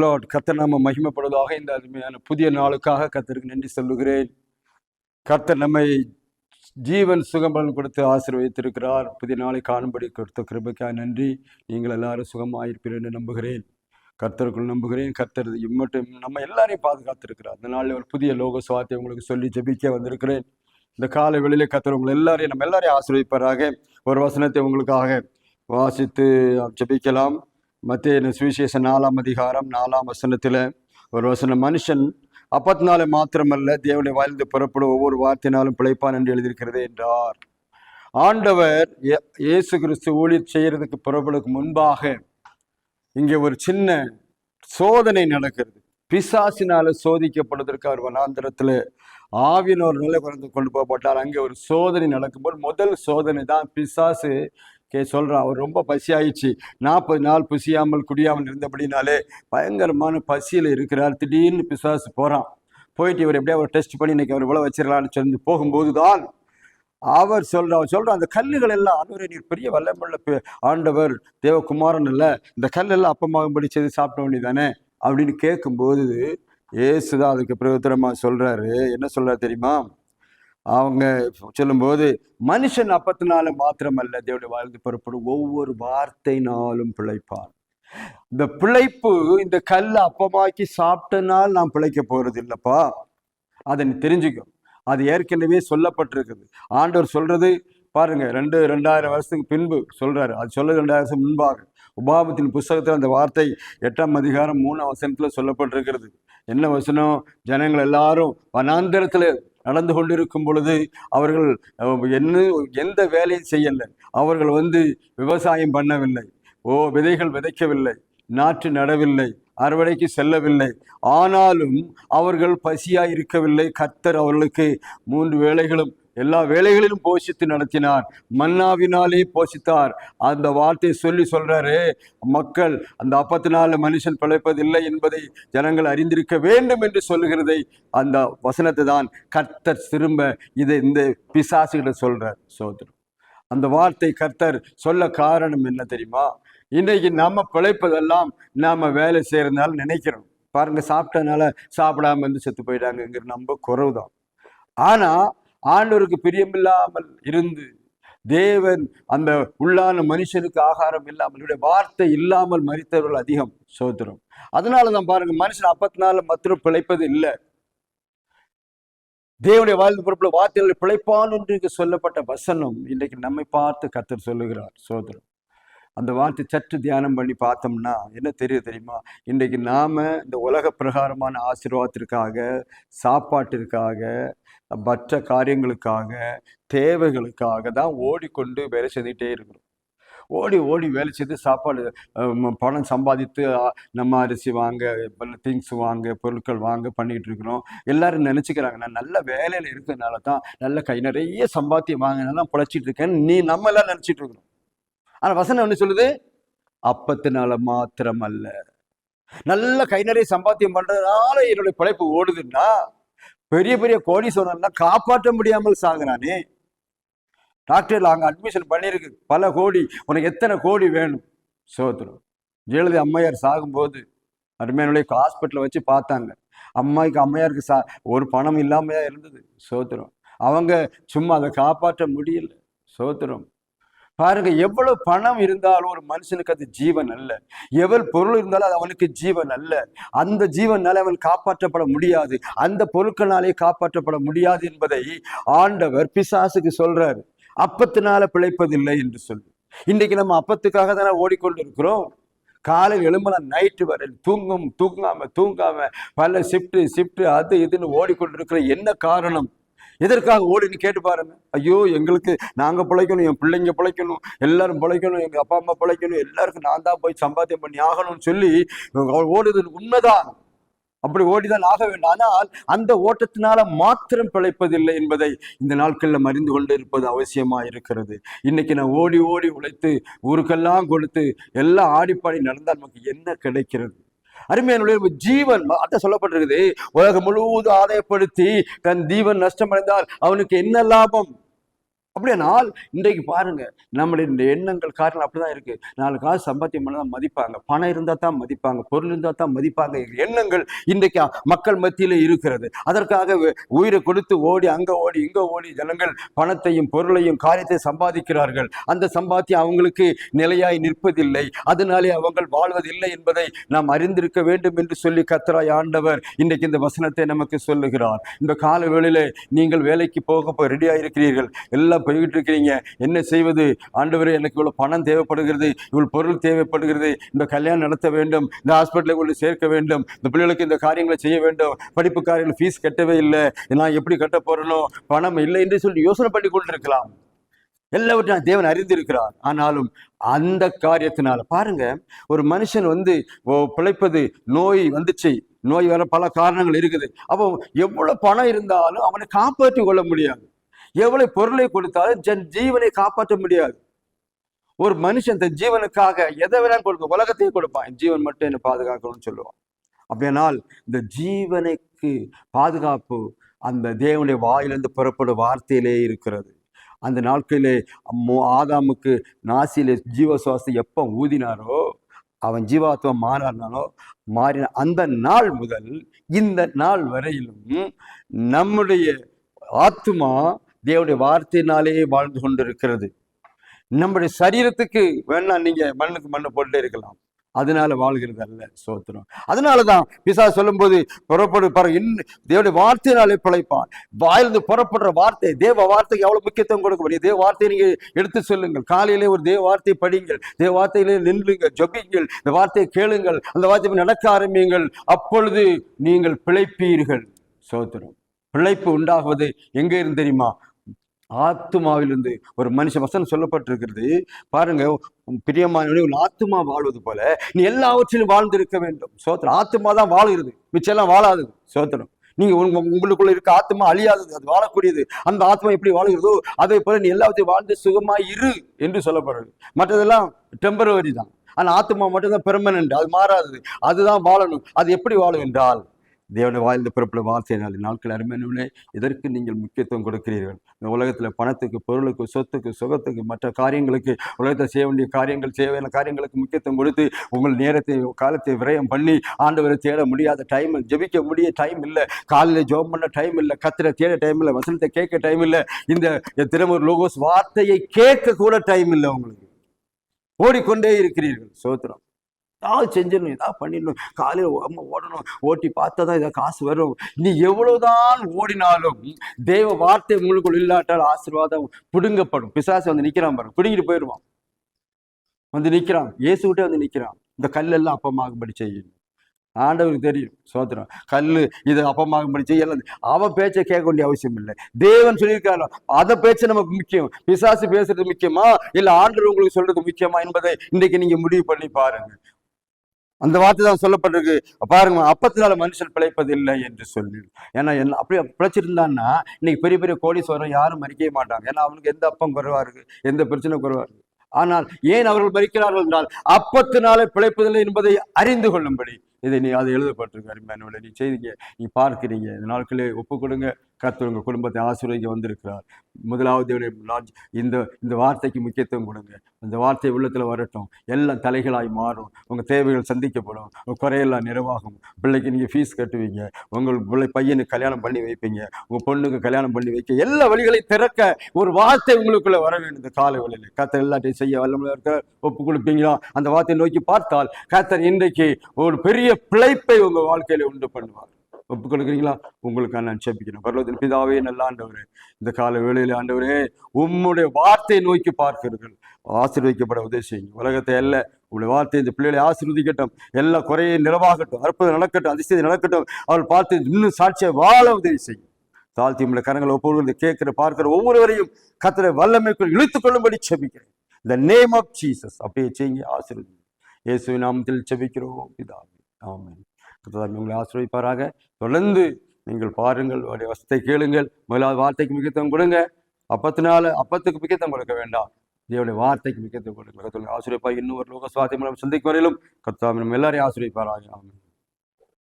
Lord கர்த்தர் நாம மகிமைப்படுவதாக இந்த அருமையான புதிய நாளுக்காக கத்தருக்கு நன்றி சொல்லுகிறேன். கர்த்தர் நம்மை ஜீவன் சுகம்பலன் கொடுத்து ஆசீர்வதித்திருக்கிறார். புதிய நாளை காணும்படி கொடுத்த கிருபைக்காக நன்றி. நீங்கள் எல்லாரும் சுகமாயிருப்பீர்கள் என்று நம்புகிறேன். கர்த்தருக்குள் நம்புகிறேன். கர்த்தர் இம்மட்டும் நம்ம எல்லாரையும் பாதுகாத்திருக்கிறார். அந்த நாளில் ஒரு புதிய லோக சுவாத்தை உங்களுக்கு சொல்லி ஜெபிக்க வந்திருக்கிறேன். இந்த காலை வெளியிலே கர்த்தர் உங்களை எல்லாரையும் நம்ம எல்லாரையும் ஆசீர்வதிப்பாராக. ஒரு வசனத்தை உங்களுக்காக வாசித்து ஜெபிக்கலாம். மத்திய சுவிசேஷ நாலாம் அதிகாரம் நாலாம் வசனத்தில் ஒரு வசனம் மனுஷன் அப்பத்தினால மாத்திரமல்ல தேவனை வாழ்ந்து புறப்படும் ஒவ்வொரு வார்த்தையினாலும் பிழைப்பான் என்று எழுதியிருக்கிறது என்றார். ஆண்டவர் இயேசு கிறிஸ்து ஊழியர் செய்யறதுக்கு புறப்படுக்கு முன்பாக இங்கே ஒரு சின்ன சோதனை நடக்கிறது. பிசாசினால சோதிக்கப்படுவதற்கு அவர் வனாந்திரத்தில் ஆவியின் ஒரு நிலை குறைந்து கொண்டு போகப்பட்டார். அங்கே ஒரு சோதனை நடக்கும்போது முதல் சோதனை தான் பிசாசு கே சொல்கிறான் அவர் ரொம்ப பசியாயிடுச்சு. நாற்பது நாள் புசியாமல் குடியாமல் இருந்தபடினாலே பயங்கரமான பசியில் இருக்கிறார். திடீர்னு பிசாசு போகிறான் போயிட்டு இவர் எப்படியா அவர் டெஸ்ட் பண்ணி இன்னைக்கு அவர் இவ்வளோ வச்சிடலான்னு சொல்லி போகும்போது தான் அவர் சொல்ற அவர் சொல்ற அந்த கல்லுகள் எல்லாம் ஆண்டவரே நீர் பெரிய வல்லமுள்ள ஆண்டவர் தேவகுமாரன் இல்லை இந்த கல்லெல்லாம் அப்பமாகும்படி செய்து சாப்பிட வேண்டியதானே அப்படின்னு கேட்கும்போது ஏசுதான் அதுக்கு பிரயோத்தனமாக சொல்கிறாரு என்ன சொல்கிறார் தெரியுமா? அவங்க சொல்லும்போது மனுஷன் அப்பத்தினால மாத்திரமல்ல தேவனுடைய வாழ்ந்து புறப்படும் ஒவ்வொரு வார்த்தைனாலும் பிழைப்பான். இந்த பிழைப்பு இந்த கல்லை அப்பமாக்கி சாப்பிட்டனால் நாம் பிழைக்க போறது இல்லப்பா. அதை நீ தெரிஞ்சுக்கும் அது ஏற்கனவே சொல்லப்பட்டிருக்குது. ஆண்டவர் சொல்றது பாருங்க ரெண்டு ரெண்டாயிரம் வருஷத்துக்கு பின்பு சொல்றாரு. அது சொல்ல ரெண்டாயிரம் வருஷம் முன்பாக. உபாபத்தின் புஸ்தகத்தில் அந்த வார்த்தை எட்டாம் அதிகாரம் மூணாம் வசனத்தில் சொல்லப்பட்டிருக்கிறது. என்ன வசனம்? ஜனங்கள் எல்லாரும் வனாந்திரத்தில் நடந்து கொண்டிருக்கும் பொழுது அவர்கள் என்ன எந்த வேலையும் செய்யலை. அவர்கள் வந்து விவசாயம் பண்ணவில்லை. ஓ விதைகள் விதைக்கவில்லை. நாற்று நடவில்லை. அறுவடைக்கு செல்லவில்லை. ஆனாலும் அவர்கள் பசியாய் இருக்கவில்லை. கத்தர் அவர்களுக்கு மூன்று வேளைகளும் எல்லா வேலைகளிலும் போஷித்து நடத்தினார் மன்னாவினாலே போஷித்தார். அந்த வார்த்தையை சொல்லி சொல்றாரு மக்கள் அந்த அப்பத்தினால மனுஷன் பிழைப்பதில்லை என்பதை ஜனங்கள் அறிந்திருக்க வேண்டும் என்று சொல்லுகிறதை அந்த வசனத்தை தான் கர்த்தர் திரும்ப இதை இந்த பிசாசுகிட்ட சொல்றார். சோதரம் அந்த வார்த்தை கர்த்தர் சொல்ல காரணம் என்ன தெரியுமா? இன்னைக்கு நம்ம பிழைப்பதெல்லாம் நாம வேலை செய்யறதுனால நினைக்கிறோம். பாருங்க சாப்பிட்டனால சாப்பிடாம வந்து செத்து போயிட்டாங்கங்கிற நம்ம குறைவுதான். ஆனா ஆண்டவருக்கு பிரியமில்லாமல் இருந்து தேவன் அந்த உள்ளான மனுஷனுக்கு ஆகாரம் இல்லாமல் இவருடைய வார்த்தை இல்லாமல் மறித்தவர்கள் அதிகம் சோதரம் அதனால தான் பாருங்க மனுஷன் அப்பத்தினால மற்றும் பிழைப்பது இல்லை. தேவனுடைய வாழ்ந்து பொறுப்புல வார்த்தைகள் பிழைப்பான் என்று சொல்லப்பட்ட வசனம் இன்றைக்கு நம்மை பார்த்து கத்தர் சொல்லுகிறார் சோதரம் அந்த வார்த்தை சற்று தியானம் பண்ணி பார்த்தோம்னா என்ன தெரியுது தெரியுமா? இன்றைக்கு நாம் இந்த உலக பிரகாரமான ஆசீர்வாதத்திற்காக சாப்பாட்டிற்காக மற்ற காரியங்களுக்காக தேவைகளுக்காக தான் ஓடிக்கொண்டு வேலை செஞ்சுட்டே இருக்கிறோம். ஓடி ஓடி வேலை செய்து சாப்பாடு பணம் சம்பாதித்து நம்ம அரிசி வாங்க திங்ஸ் வாங்க பொருட்கள் வாங்க பண்ணிகிட்டு இருக்கிறோம். எல்லாரும் நினச்சிக்கிறாங்க நான் நல்ல வேலையில் இருக்கிறதுனால தான் நல்ல கை நிறைய சம்பாத்தியம் வாங்கினாலும் பிழைச்சிட்டு இருக்கேன் நீ நம்ம எல்லாம் நினச்சிட்டு இருக்கிறோம். ஆனால் வசனம் என்ன சொல்லுது? அப்பத்தினால மாத்திரம் அல்ல நல்ல கை நிறைய சம்பாத்தியம் பண்றதுனால என்னுடைய பிழைப்பு ஓடுதுன்னா பெரிய பெரிய கோடி கோடீஸ்வரன்லாம் காப்பாற்ற முடியாமல் சாகுறானே. டாக்டர்ல அங்க அட்மிஷன் பண்ணியிருக்கு. பல கோடி உனக்கு எத்தனை கோடி வேணும்? சோத்துரும் ஜெயலலிதா அம்மையார் சாகும்போது அருமையானுடைய ஹாஸ்பிட்டலில் வச்சு பார்த்தாங்க. அம்மாய்க்கு அம்மையாருக்கு சா ஒரு பணம் இல்லாமையா இருந்தது. சோத்திரம் அவங்க சும்மா அதை காப்பாற்ற முடியல. சோத்திரம் பாருங்க எவ்வளவு பணம் இருந்தாலும் ஒரு மனுஷனுக்கு அது ஜீவன் அல்ல. எவ்வளவு பொருள் இருந்தாலும் அது அவனுக்கு ஜீவன் அல்ல. அந்த ஜீவனால அவன் காப்பாற்றப்பட முடியாது. அந்த பொருட்களாலே காப்பாற்றப்பட முடியாது என்பதை ஆண்டவர் பிசாசுக்கு சொல்றாரு. அப்பத்தினால பிழைப்பதில்லை என்று சொல்லி. இன்றைக்கு நம்ம அப்பத்துக்காக தானே ஓடிக்கொண்டு இருக்கிறோம் காலையில் எழும்பலாம் நைட்டு வரை தூங்கும் தூங்காம தூங்காம பல ஷிஃப்ட் ஷிஃப்ட் அது இதுன்னு ஓடிக்கொண்டிருக்கிற என்ன காரணம்? எதற்காக ஓடின்னு கேட்டு பாருங்க. ஐயோ எங்களுக்கு நாங்க பிழைக்கணும் என் பிள்ளைங்க பிழைக்கணும் எல்லாரும் பிழைக்கணும் எங்க அப்பா அம்மா பிழைக்கணும் எல்லாருக்கும் நான் தான் போய் சம்பாத்தியம் பண்ணி ஆகணும்னு சொல்லி ஓடுது உண்மைதான். அப்படி ஓடிதான் ஆக வேண்டும். ஆனால் அந்த ஓட்டத்தினால மாத்திரம் பிழைப்பதில்லை என்பதை இந்த நாட்களில் அறிந்து கொண்டு இருப்பது அவசியமா இருக்கிறது. இன்னைக்கு நான் ஓடி ஓடி உழைத்து ஊருக்கெல்லாம் கொடுத்து எல்லாம் ஆடிப்பாடி நடந்தால் நமக்கு என்ன கிடைக்கிறது? அருமையான ஜீவன் அதான் சொல்லப்பட்டிருக்குது. உலகம் முழுவதும் ஆதாயப்படுத்தி தன் ஜீவன் நஷ்டமடைந்தால் அவனுக்கு என்ன லாபம்? அப்படியானால் இன்றைக்கு பாருங்க நம்மளுடைய இந்த எண்ணங்கள் காரணம் அப்படிதான் இருக்கு. நாலு காசு சம்பாத்தியம் பண்ண தான் மதிப்பாங்க. பணம் இருந்தால் தான் மதிப்பாங்க. பொருள் இருந்தால் தான் மதிப்பாங்க. எண்ணங்கள் இன்றைக்கு மக்கள் மத்தியில இருக்கிறது. அதற்காக உயிரை கொடுத்து ஓடி அங்க ஓடி இங்க ஓடி ஜனங்கள் பணத்தையும் பொருளையும் காரியத்தை சம்பாதிக்கிறார்கள். அந்த சம்பாத்தியம் அவங்களுக்கு நிலையாய் நிற்பதில்லை. அதனாலே அவங்கள் வாழ்வதில்லை என்பதை நாம் அறிந்திருக்க வேண்டும் என்று சொல்லி கத்தராய் ஆண்டவர் இன்றைக்கு இந்த வசனத்தை நமக்கு சொல்லுகிறார். இந்த கால வேளையிலே நீங்கள் வேலைக்கு போக ரெடியாக இருக்கிறீர்கள் எல்லாம் போய்கிட்டு இருக்கிறீங்க? என்ன செய்வது? ஆண்டவரே எனக்கு இவ்வளவு பணம் தேவைப்படுகிறது. இவ்வளவு பொருள் தேவைப்படுகிறது. இந்த கல்யாணம் நடத்த வேண்டும். இந்த ஹாஸ்பிட்டலில் கொண்டு சேர்க்க வேண்டும். இந்த பிள்ளைகளுக்கு இந்த காரியங்களை செய்ய வேண்டும். படிப்பு காரியங்கள் ஃபீஸ் கட்டவே இல்லை. நான் எப்படி கட்ட போறேனோ? பணம் இல்லை என்று சொல்லி யோசனை பண்ணி கொண்டிருக்கலாம். எல்லாவற்றையும் தேவன் அறிந்திருக்கிறார். ஆனாலும் அந்த காரியத்தினால பாருங்க ஒரு மனுஷன் வந்து ஓ, பிழைப்பது நோய் வந்துச்சு. நோய் வர பல காரணங்கள் இருக்குது. அப்போ எவ்வளவு பணம் இருந்தாலும் அவனை காப்பாற்றி கொள்ள முடியாது. எவ்வளவு பொருளை கொடுத்தாலும் ஜன் ஜீவனை காப்பாற்ற முடியாது. ஒரு மனுஷன் தன் ஜீவனுக்காக எதை வேணாலும் கொடுக்க உலகத்தையும் கொடுப்பான். ஜீவன் மட்டும் என்னை பாதுகாக்கணும்னு சொல்லுவான். அப்படியானால் இந்த ஜீவனுக்கு பாதுகாப்பு அந்த தேவனுடைய வாயிலிருந்து புறப்படும் வார்த்தையிலே இருக்கிறது. அந்த நாட்களிலே ஆதாமுக்கு நாசியிலே ஜீவ சுவாசம் எப்போ ஊதினாரோ அவன் ஜீவாத்மா மாறானாலோ மாறின அந்த நாள் முதல் இந்த நாள் வரையிலும் நம்முடைய ஆத்மா தேவனுடைய வார்த்தையினாலே வாழ்ந்து கொண்டிருக்கிறது. நம்முடைய சரீரத்துக்கு வேணா நீங்க மண்ணுக்கு மண்ணு போட்டுட்டே இருக்கலாம். அதனால வாழ்கிறது அல்ல சோத்திரம். அதனாலதான் பிசா சொல்லும்போது புறப்படு பர இன்னும் தேவனுடைய வார்த்தையினாலே பிழைப்பான். வாயிலிருந்து புறப்படுற வார்த்தை தேவ வார்த்தைக்கு எவ்வளவு முக்கியத்துவம் கொடுக்க முடியும் தேவ வார்த்தையை நீங்க எடுத்து சொல்லுங்கள். காலையிலே ஒரு தேவ வார்த்தையை படிங்கள். தேவ வார்த்தையிலே நின்றுங்க ஜொபிங்கள். இந்த வார்த்தையை கேளுங்கள். அந்த வார்த்தையை நடக்க ஆரம்பியுங்கள். அப்பொழுது நீங்கள் பிழைப்பீர்கள் சோத்திரம். பிழைப்பு உண்டாகுவது எங்க இருந்து தெரியுமா? ஆத்துமாவிலிருந்து ஒரு மனுஷ வசனம் சொல்லப்பட்டிருக்கிறது. பாருங்க உன் பிரியமானவனே உன் ஆத்மா வாழ்வது போல நீ எல்லாவற்றிலும் வாழ்ந்திருக்க வேண்டும். சோத்திரம் ஆத்மா தான் வாழுகிறது. மிச்சம் வாழாது சோத்திரம். நீங்க உங்க உங்களுக்குள்ள இருக்க ஆத்மா அழியாதது. அது வாழக்கூடியது. அந்த ஆத்மா எப்படி வாழுகிறதோ அதே போல நீ எல்லாத்தையும் வாழ்ந்து சுகமா இரு என்று சொல்லப்படுறது மற்றதெல்லாம் டெம்பரவரி தான். ஆனா ஆத்மா மட்டும்தான் பெர்மனன்ட் அது மாறாது அதுதான் வாழணும். அது எப்படி வாழும் என்றால் தேவனுடைய வாழ்ந்த பிறப்பில் வார்த்தையினால் நாட்கள் அருமையானவனே இதற்கு நீங்கள் முக்கியத்துவம் கொடுக்கிறீர்கள்? இந்த உலகத்தில் பணத்துக்கு பொருளுக்கு சொத்துக்கு சுகத்துக்கு மற்ற காரியங்களுக்கு உலகத்தை செய்ய வேண்டிய காரியங்கள் செய்ய வேண்டிய காரியங்களுக்கு முக்கியத்துவம் கொடுத்து உங்கள் நேரத்தை காலத்தை விரயம் பண்ணி ஆண்டவரை தேட முடியாத டைம் ஜெபிக்க முடிய டைம் இல்லை காலையில் ஜெபம் பண்ண டைம் இல்லை கத்திர தேட டைம் இல்லை வசனத்தை கேட்க டைம் இல்லை இந்த திருமூர் லோகோஸ் வார்த்தையை கேட்க கூட டைம் இல்லை உங்களுக்கு. ஓடிக்கொண்டே இருக்கிறீர்கள். சோத்திரம். ஏதாவது செஞ்சிடணும். ஏதாவது பண்ணிடணும். காலையில் அம்மா ஓடணும். ஓட்டி பார்த்தா தான் ஏதாவது காசு வரும். நீ எவ்வளவுதான் ஓடினாலும் தேவ வார்த்தை முழுக்குள் இல்லாட்டால் ஆசீர்வாதம் பிடுங்கப்படும். பிசாசு வந்து நிக்கிறான் பாருங்க. பிடுங்கிட்டு போயிடுவான். வந்து நிக்கிறான். இயேசுகிட்டே வந்து நிக்கிறான். இந்த கல்லெல்லாம் அப்பமாகும்படி செய்யணும் ஆண்டவருக்கு தெரியும். சோத்திரம். கல்லு இது படிச்செய் எல்லாம் அவன் பேச்சை கேட்க வேண்டிய அவசியம் இல்லை. தேவன் சொல்லியிருக்காரோ. அதை பேச்சு நமக்கு முக்கியம். பிசாசு பேசுறது முக்கியமா? இல்ல ஆண்டவர் உங்களுக்கு சொல்றது முக்கியமா என்பதை இன்னைக்கு நீங்க முடிவு பண்ணி பாருங்க. அந்த வார்த்தை தான் சொல்லப்பட்டிருக்கு. பாருங்க அப்பத்தினால மனுஷன் பிழைப்பது இல்லை என்று சொல்லி. ஏன்னா என்ன அப்படியே பிழைச்சிருந்தான்னா இன்னைக்கு பெரிய பெரிய கோடீஸ்வரம் யாரும் மறிக்கவே மாட்டாங்க. ஏன்னா அவனுக்கு எந்த அப்பம் குறைவா இருக்கு எந்த பிரச்சனை குறைவா இருக்கு ஆனால் ஏன் அவர்கள் மறிக்கிறார்கள் என்றால் அப்பத்தினாலே பிழைப்பதில்லை என்பதை அறிந்து கொள்ளும்படி. இதை நீ அதை எழுதப்பட்டிருக்கு அருமையானவர்களே நீ செய்திங்க நீ பார்க்கிறீங்க. இந்த நாட்களே ஒப்பு கொடுங்க. கர்த்தர் உங்கள் குடும்பத்தை ஆசீர்வதிக்க வந்திருக்கிறார். முதலாவது லாட்ஜ் இந்த இந்த வார்த்தைக்கு முக்கியத்துவம் கொடுங்க. இந்த வார்த்தை உள்ளத்தில் வரட்டும். எல்லாம் தலைகளாய் மாறும். உங்கள் தேவைகள் சந்திக்கப்படும். உங்கள் குறையெல்லாம் நிறைவாகும். பிள்ளைக்கு நீங்கள் ஃபீஸ் கட்டுவீங்க. உங்கள் பிள்ளை பையனுக்கு கல்யாணம் பண்ணி வைப்பீங்க. உங்கள் பொண்ணுக்கு கல்யாணம் பண்ணி வைக்க எல்லா வழிகளையும் திறக்க ஒரு வார்த்தை உங்களுக்குள்ளே வர வேண்டும் இந்த காலை வேளையில கர்த்தர் எல்லாத்தையும் செய்ய வல்லமுள்ள இருக்க ஒப்பு கொடுப்பீங்களா? அந்த வார்த்தையை நோக்கி பார்த்தால் கர்த்தர் இன்றைக்கு ஒரு பெரிய பிழைப்பை உங்கள் வாழ்க்கையில் உண்டு பண்ணுவார். ஒப்பு கொடுக்குறீங்களா உங்களுக்கு நான் செப்பிக்கிறேன் பரலோகத்தின் பிதாவே நல்ல ஆண்டவரே இந்த கால வேளையில் ஆண்டவரே உம்முடைய வார்த்தையை நோக்கி பார்க்கிறீர்கள். ஆசீர்வதிக்கப்பட உதவி செய்யுங்க. உலகத்தை அல்ல உங்களுடைய வார்த்தை இந்த பிள்ளைகளை ஆசீர்வதிக்கட்டும். எல்லா குறையும் நிறவாகட்டும் அற்புதம் நடக்கட்டும். அதிசயம் நடக்கட்டும். அவள் பார்த்து இன்னும் சாட்சியை வாழ உதவி செய்யும் தாழ்த்தி உங்களை கரங்களை ஒப்புகிறது கேட்கிற பார்க்கிற ஒவ்வொருவரையும் கத்தரை வல்லமைக்குள் இழுத்துக் கொள்ளும்படி செபிக்கிறேன் த நேம் ஆஃப் ஜீசஸ் அப்படியே செய்யுங்க. ஆசீர்வதி இயேசு நாமத்தில் செபிக்கிறோம் பிதாவே ஆமேன். கர்த்தர் உங்களை ஆசிரியப்பாராக தொடர்ந்து நீங்கள் பாருங்கள் அவருடைய வசத்தை கேளுங்கள் முதலாவது வார்த்தைக்கு முக்கியத்துவம் கொடுங்க. அப்பத்தினால அப்பத்துக்கு முக்கியத்துவம் கொடுக்க வேண்டாம். தேவனுடைய வார்த்தைக்கு முக்கியத்துவம் கொடுங்க கர்த்தர் உங்களை இன்னும் ஒரு லோக சுவாத்தியம் மூலம் சந்திக்கும் வரையிலும் கத்தாமி நம்ம எல்லாரையும் ஆசிரியப்பாராக ஆமாம்